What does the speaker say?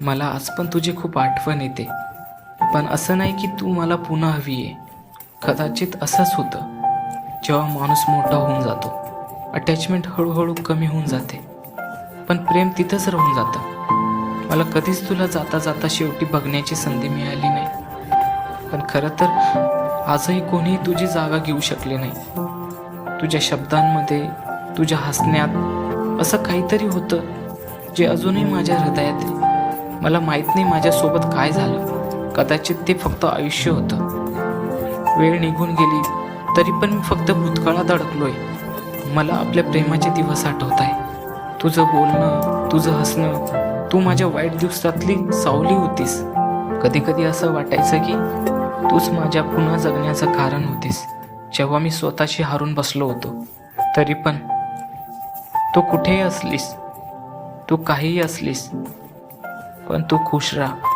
मला आज पण तुझी खूप आठवण येते. पण असं नाही की तू मला पुन्हा हवी आहे. कदाचित असंच होतं. जेव्हा माणूस मोठा होऊन जातो. अटॅचमेंट हळूहळू कमी होऊन जाते. पण प्रेम तिथंच राहून जातं. मला कधीच तुला जाता जाता शेवटी बघण्याची संधी मिळाली नाही. पण खरं तर आजही कोणीही तुझी जागा घेऊ शकले नाही. तुझ्या शब्दांमध्ये तुझ्या हसण्यात असं काहीतरी होतं जे अजूनही माझ्या हृदयात आहे. मला माहीत नाही माझ्यासोबत काय झालं. कदाचित ते फक्त आयुष्य होतं. वेळ निघून गेली तरी पण मी फक्त भूतकाळात अडकलोय. मला आपल्या प्रेमाचे दिवस आठवत आहे तुझं बोलणं तुझं हसणं तू माझ्या वाईट दिवसातली सावली होतीस. कधी कधी असं वाटायचं की तूच माझ्या पुन्हा जगण्याचं कारण होतीस. जेव्हा मी स्वतःशी हारून बसलो होतो तरी पण. तू कुठेही असलीस तू काहीही असलीस पण तू खुश राहा